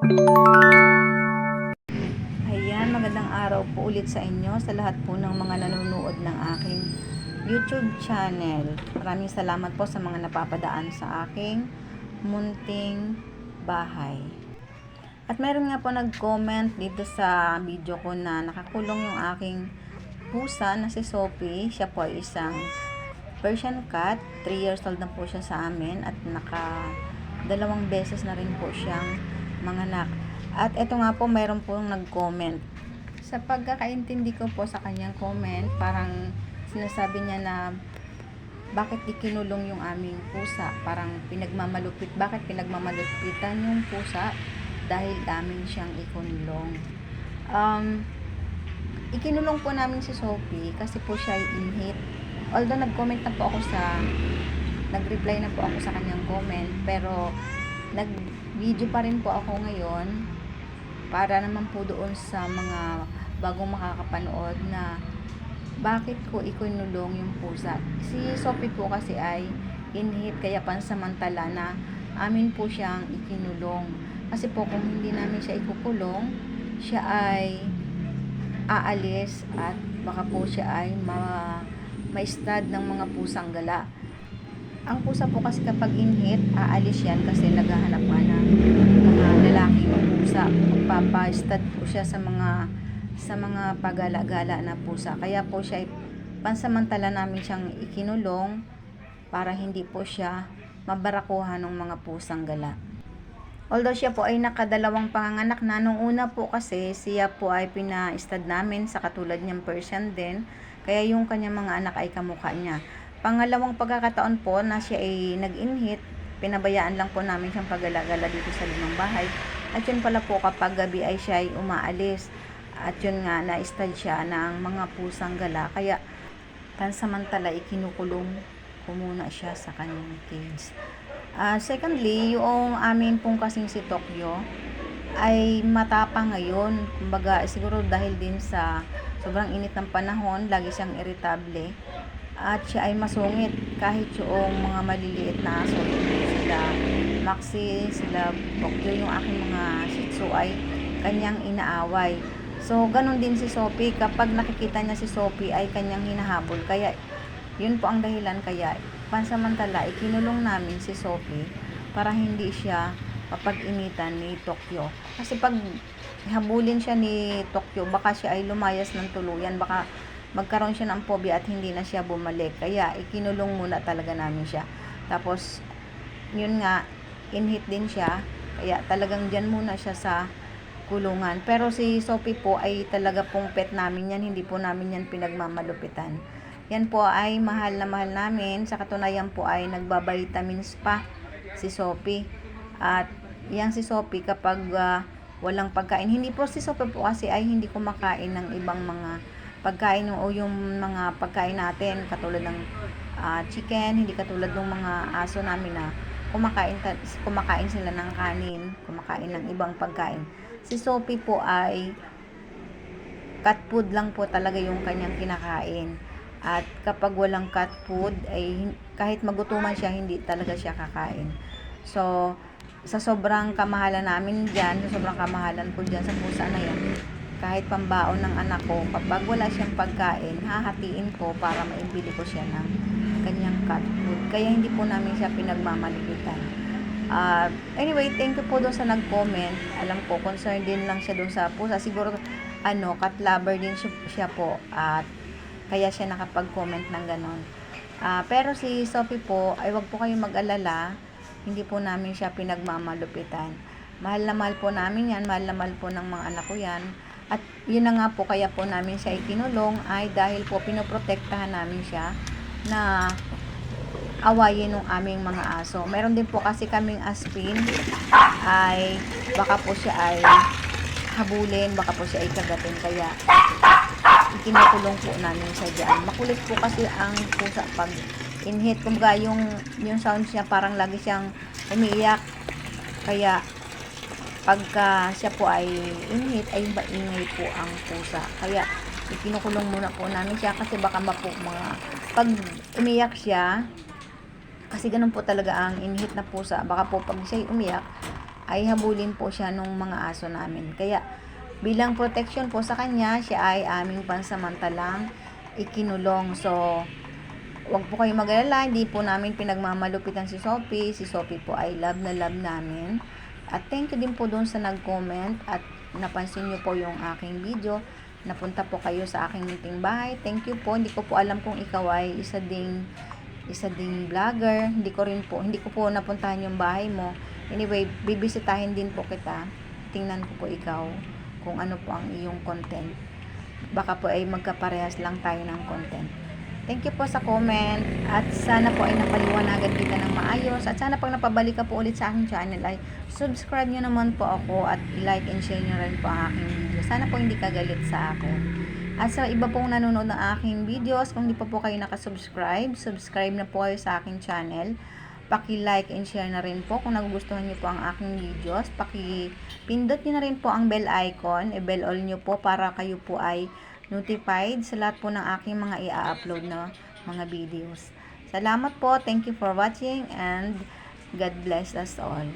Ayan, magandang araw po ulit sa inyo sa lahat po ng mga nanonood ng aking YouTube channel. Maraming salamat po sa mga napapadaan sa aking munting bahay. At meron nga po nag-comment dito sa video ko na nakakulong yung aking pusa na si Sophie. Siya po ay isang Persian cat. 3 years old na po siya sa amin at naka dalawang beses na rin po siyang manganak. At ito nga po, mayroon po nag-comment. Sa pagkakaintindi ko po sa kanyang comment, parang sinasabi niya na bakit ikinulong yung aming pusa? Parang pinagmamalupit. Bakit pinagmamalupitan yung pusa? Dahil amin siyang ikunlong. Um, ikinulong po namin si Sophie kasi po siya ay inhit. Although nag-comment na po ako sa nag-reply na po ako sa kanyang comment pero nag-video pa rin po ako ngayon para naman po doon sa mga bagong makakapanood na bakit ko ikunulong yung pusa. Si Sophie po kasi ay inhit kaya pansamantala na amin po siyang ikinulong. Kasi po kung hindi namin siya ikukulong, siya ay aalis at baka po siya ay ma ma-stud ng mga pusang gala. Ang pusa po kasi kapag inhit, aalis yan kasi naghahanap nga ng mga lalaking pusa. Magpapa-stud po siya sa mga sa mga pagala-gala na pusa. Kaya po siya pansamantala namin siyang ikinulong para hindi po siya mabarakuhan ng mga pusang gala. Although siya po ay nakadalawang panganganak na, nung una po kasi siya po ay pina-stud namin sa katulad niyang Persian din. Kaya yung kanyang mga anak ay kamukha niya. Pangalawang pagkakataon po na siya ay nag-inhit, pinabayaan lang po namin siyang pagala-gala dito sa lumang bahay. At yun pala po kapag gabi ay siya ay umaalis. At yun nga, na-stud siya ng mga pusang gala. Kaya pansamantala ikinukulong ko muna siya sa kanyang cage. Ah, secondly, yung amin pong kasing si Tokyo ay matapang ngayon. Kumbaga, siguro dahil din sa sobrang init ng panahon, lagi siyang irritable. At siya ay masungit kahit yung mga maliliit na aso. Sila Maxi, sila Tokyo, yung aking mga Shih Tzu ay kanyang inaaway. So, ganun din si Sophie. Kapag nakikita niya si Sophie ay kanyang hinahabol. Kaya, yun po ang dahilan kaya pansamantala ikinulong namin si Sophie para hindi siya mapag-initan ni Tokyo. Kasi pag habulin siya ni Tokyo, baka siya ay lumayas ng tuluyan, baka magkaroon siya ng phobia at hindi na siya bumalik. Kaya ikinulong muna talaga namin siya. Tapos, yun nga, inhit din siya. Kaya talagang dyan muna siya sa kulungan. Pero si Sophie po ay talaga pong pet namin yan. Hindi po namin yan pinagmamalupitan. Yan po ay mahal na mahal namin. Sa katunayan po ay nagbabitamins pa si Sophie. At yan si Sophie kapag ah, walang pagkain. Hindi po si Sophie po kasi ay hindi kumakain ng ibang mga pagkain o yung mga pagkain natin katulad ng ah, chicken, hindi katulad ng mga aso namin na kumakain, kumakain sila ng kanin, kumakain ng ibang pagkain. Si Sophie po ay cat food lang po talaga yung kanyang kinakain. At kapag walang cat food, ay kahit magutuman siya, hindi talaga siya kakain. So, sa sobrang kamahalan namin dyan, sa sobrang kamahalan ko dyan sa pusa na yan, kahit pambaon ng anak ko, kapag wala siyang pagkain, hahatiin ko para maibili ko siya ng kanyang cat food. Kaya hindi po namin siya pinagmamalipitan. Ah, anyway, thank you po doon sa nag-comment. Alam ko, concerned din lang siya doon sa pusa. Siguro, ano, cat lover din siya, po. At kaya siya nakapag-comment ng ganon. Ah, pero si Sophie po, ay wag po kayong mag-alala. Hindi po namin siya pinagmamalupitan. Mahal na mahal po namin yan. Mahal na mahal po ng mga anak ko yan. At yun na nga po, kaya po namin siya ikinulong ay dahil po pinoprotektahan namin siya na awayin ng aming mga aso. Meron din po kasi kaming aspin ay baka po siya ay habulin, baka po siya ay kagatin. Kaya ikinukulong po namin siya dyan. Makulit po kasi ang pusa pag inhit. Kumbaga yung, yung sound niya parang lagi siyang umiiyak. Kaya pagka siya po ay inhit ay maingay po ang pusa. Kaya ikinukulong muna po namin siya kasi baka mapo mga pag umiyak siya kasi ganun po talaga ang inhit na pusa. Baka po pag siya umiyak ay habulin po siya nung mga aso namin. Kaya bilang protection po sa kanya, siya ay aming pansamantalang ikinulong. So, Huwag po kayo mag-alala, hindi po namin pinagmamalupitan si Sophie. Si Sophie po ay love na love namin. At thank you din po doon sa nag-comment at napansin niyo po yung aking video. Napunta po kayo sa aking meeting bahay. Thank you po. Hindi ko po alam kung ikaw ay isa ding isa ding vlogger. Hindi ko rin po, hindi ko po napuntahan yung bahay mo. Anyway, bibisitahin din po kita. Tingnan ko po ikaw kung ano po ang iyong content. Baka po ay magkaparehas lang tayo ng content. Thank you po sa comment at sana po ay napaliwanagan kita ng maayos at sana pag napabalik ka po ulit sa aking channel ay subscribe nyo naman po ako at like and share nyo rin po ang aking video. Sana po hindi ka galit sa akin. At sa iba pong nanonood ng aking videos, kung hindi pa po kayo nakasubscribe, subscribe na po kayo sa aking channel. Paki-like and share na rin po kung nagugustuhan niyo po ang aking videos. Paki-pindot niyo na rin po ang bell icon, i-bell all niyo po para kayo po ay notified sa lahat po ng aking mga i-upload na mga videos. Salamat po. Thank you for watching and God bless us all.